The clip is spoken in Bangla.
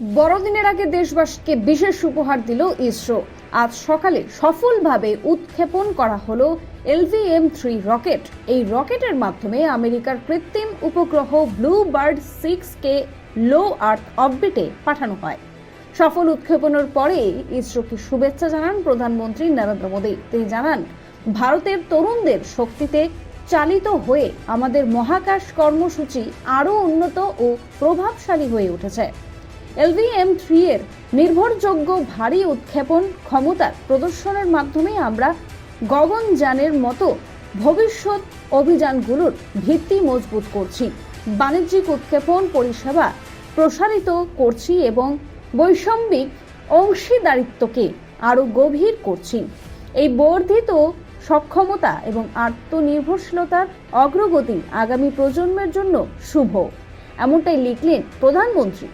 বড়দিনের আগে দেশবাসীকে বিশেষ উপহার দিল ইসরো। আজ সকালে সফলভাবে উৎক্ষেপণ করা হলো এলভিএম থ্রি রকেট। এই রকেটের মাধ্যমে আমেরিকার কৃত্রিম উপগ্রহ ব্লু বার্ড সিক্স কে লো আর্থ অরবিটে পাঠানো হয়। সফল উৎক্ষেপণের পরে ইসরোকে শুভেচ্ছা জানান প্রধানমন্ত্রী নরেন্দ্র মোদী। তিনি জানান, ভারতের তরুণদের শক্তিতে চালিত হয়ে আমাদের মহাকাশ কর্মসূচি আরও উন্নত ও প্রভাবশালী হয়ে উঠেছে। এলভিএম থ্রি এর নির্ভরযোগ্য ভারী উৎক্ষেপণ ক্ষমতার প্রদর্শনের মাধ্যমে আমরা গগনযানের মতো ভবিষ্যৎ অভিযানগুলোর ভিত্তি মজবুত করছি। বাণিজ্যিক উৎক্ষেপণ পরিষেবা প্রসারিত করছি এবং বৈষম্যিক অংশীদারিত্বকে আরও গভীর করছি। এই বর্ধিত সক্ষমতা এবং আত্মনির্ভরশীলতার অগ্রগতি আগামী প্রজন্মের জন্য শুভ। এমনটাই লিখলেন প্রধানমন্ত্রী